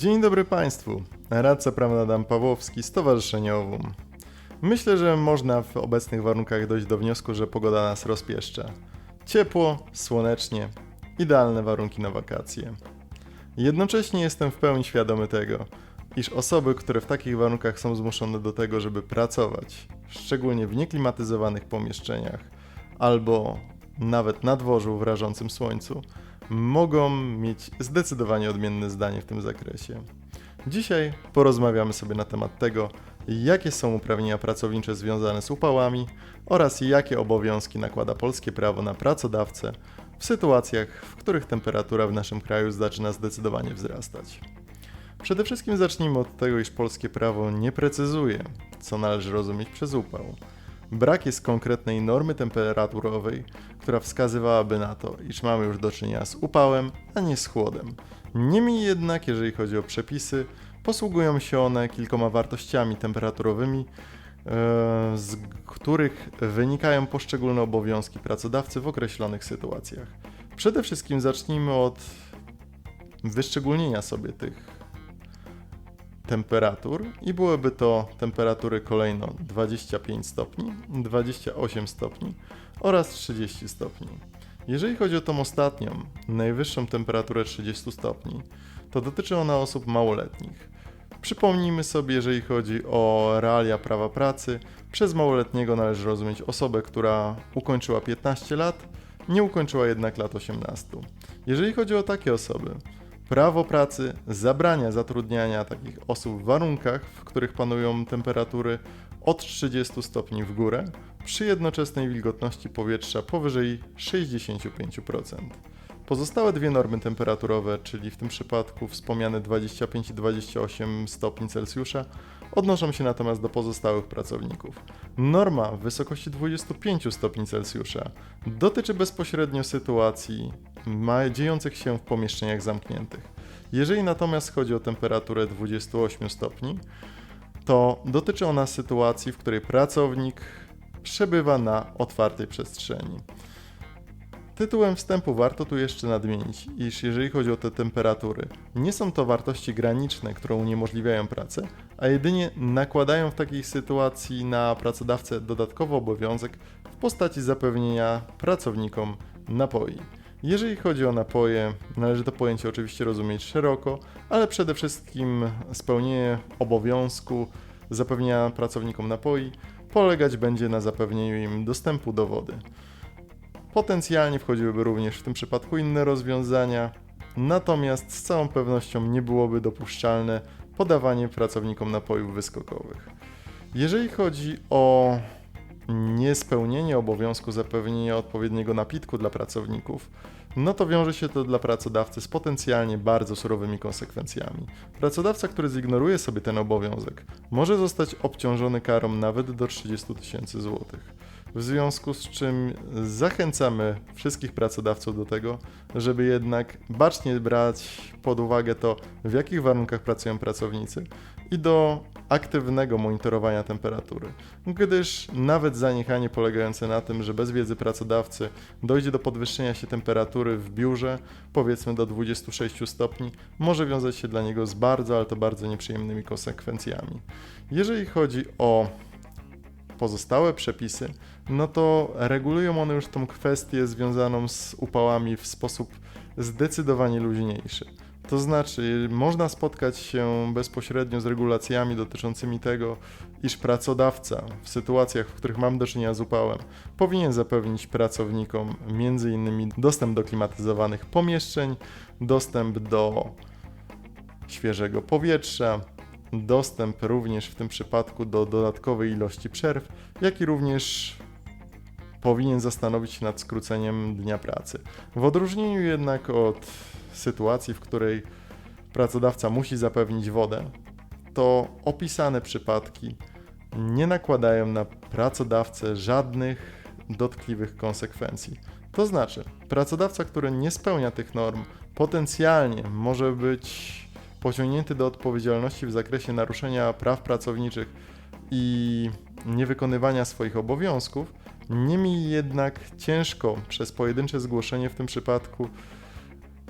Dzień dobry Państwu. Radca prawny Adam Pawłowski, Stowarzyszenie OWUM. Myślę, że można w obecnych warunkach dojść do wniosku, że pogoda nas rozpieszcza. Ciepło, słonecznie, idealne warunki na wakacje. Jednocześnie jestem w pełni świadomy tego, iż osoby, które w takich warunkach są zmuszone do tego, żeby pracować, szczególnie w nieklimatyzowanych pomieszczeniach albo nawet na dworzu w rażącym słońcu, mogą mieć zdecydowanie odmienne zdanie w tym zakresie. Dzisiaj porozmawiamy sobie na temat tego, jakie są uprawnienia pracownicze związane z upałami oraz jakie obowiązki nakłada polskie prawo na pracodawcę w sytuacjach, w których temperatura w naszym kraju zaczyna zdecydowanie wzrastać. Przede wszystkim zacznijmy od tego, iż polskie prawo nie precyzuje, co należy rozumieć przez upał. Brak jest konkretnej normy temperaturowej, która wskazywałaby na to, iż mamy już do czynienia z upałem, a nie z chłodem. Niemniej jednak, jeżeli chodzi o przepisy, posługują się one kilkoma wartościami temperaturowymi, e, z których wynikają poszczególne obowiązki pracodawcy w określonych sytuacjach. Przede wszystkim zacznijmy od wyszczególnienia sobie tych temperatur i byłyby to temperatury kolejno 25 stopni, 28 stopni oraz 30 stopni. Jeżeli chodzi o tą ostatnią, najwyższą temperaturę 30 stopni, to dotyczy ona osób małoletnich. Przypomnijmy sobie, jeżeli chodzi o realia prawa pracy, przez małoletniego należy rozumieć osobę, która ukończyła 15 lat, nie ukończyła jednak lat 18. Jeżeli chodzi o takie osoby, Prawo pracy zabrania zatrudniania takich osób w warunkach, w których panują temperatury od 30 stopni w górę, przy jednoczesnej wilgotności powietrza powyżej 65%. Pozostałe dwie normy temperaturowe, czyli w tym przypadku wspomniane 25 i 28 stopni Celsjusza, odnoszą się natomiast do pozostałych pracowników. Norma w wysokości 25 stopni Celsjusza dotyczy bezpośrednio sytuacji dziejących się w pomieszczeniach zamkniętych. Jeżeli natomiast chodzi o temperaturę 28 stopni, to dotyczy ona sytuacji, w której pracownik przebywa na otwartej przestrzeni. Tytułem wstępu warto tu jeszcze nadmienić, iż jeżeli chodzi o te temperatury, nie są to wartości graniczne, które uniemożliwiają pracę, a jedynie nakładają w takiej sytuacji na pracodawcę dodatkowy obowiązek w postaci zapewnienia pracownikom napoi. Jeżeli chodzi o napoje, należy to pojęcie oczywiście rozumieć szeroko, ale przede wszystkim spełnienie obowiązku zapewnienia pracownikom napoi polegać będzie na zapewnieniu im dostępu do wody. Potencjalnie wchodziłyby również w tym przypadku inne rozwiązania, natomiast z całą pewnością nie byłoby dopuszczalne podawanie pracownikom napojów wyskokowych. Jeżeli chodzi o niespełnienie obowiązku zapewnienia odpowiedniego napitku dla pracowników, no to wiąże się to dla pracodawcy z potencjalnie bardzo surowymi konsekwencjami. Pracodawca, który zignoruje sobie ten obowiązek, może zostać obciążony karą nawet do 30 tysięcy złotych. W związku z czym zachęcamy wszystkich pracodawców do tego, żeby jednak bacznie brać pod uwagę to, w jakich warunkach pracują pracownicy i do aktywnego monitorowania temperatury, gdyż nawet zaniechanie polegające na tym, że bez wiedzy pracodawcy dojdzie do podwyższenia się temperatury w biurze, powiedzmy do 26 stopni, może wiązać się dla niego z bardzo, ale to bardzo nieprzyjemnymi konsekwencjami. Jeżeli chodzi o pozostałe przepisy, no to regulują one już tą kwestię związaną z upałami w sposób zdecydowanie luźniejszy. To znaczy, można spotkać się bezpośrednio z regulacjami dotyczącymi tego, iż pracodawca w sytuacjach, w których mam do czynienia z upałem, powinien zapewnić pracownikom m.in. dostęp do klimatyzowanych pomieszczeń, dostęp do świeżego powietrza, dostęp również w tym przypadku do dodatkowej ilości przerw, jak i również powinien zastanowić się nad skróceniem dnia pracy. W odróżnieniu jednak od sytuacji, w której pracodawca musi zapewnić wodę, to opisane przypadki nie nakładają na pracodawcę żadnych dotkliwych konsekwencji. To znaczy, pracodawca, który nie spełnia tych norm, potencjalnie może być pociągnięty do odpowiedzialności w zakresie naruszenia praw pracowniczych i niewykonywania swoich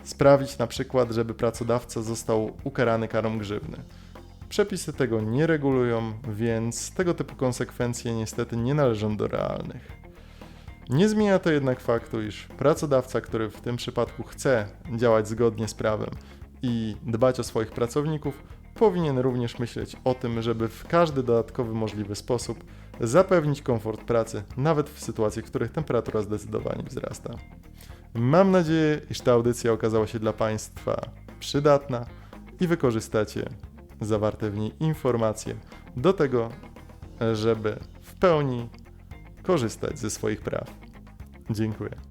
sprawić na przykład, żeby pracodawca został ukarany karą grzywny. Przepisy tego nie regulują, więc tego typu konsekwencje niestety nie należą do realnych. Nie zmienia to jednak faktu, iż pracodawca, który w tym przypadku chce działać zgodnie z prawem i dbać o swoich pracowników, powinien również myśleć o tym, żeby w każdy dodatkowy możliwy sposób zapewnić komfort pracy, nawet w sytuacji, w których temperatura zdecydowanie wzrasta. Mam nadzieję, iż ta audycja okazała się dla Państwa przydatna i wykorzystacie zawarte w niej informacje do tego, żeby w pełni korzystać ze swoich praw. Dziękuję.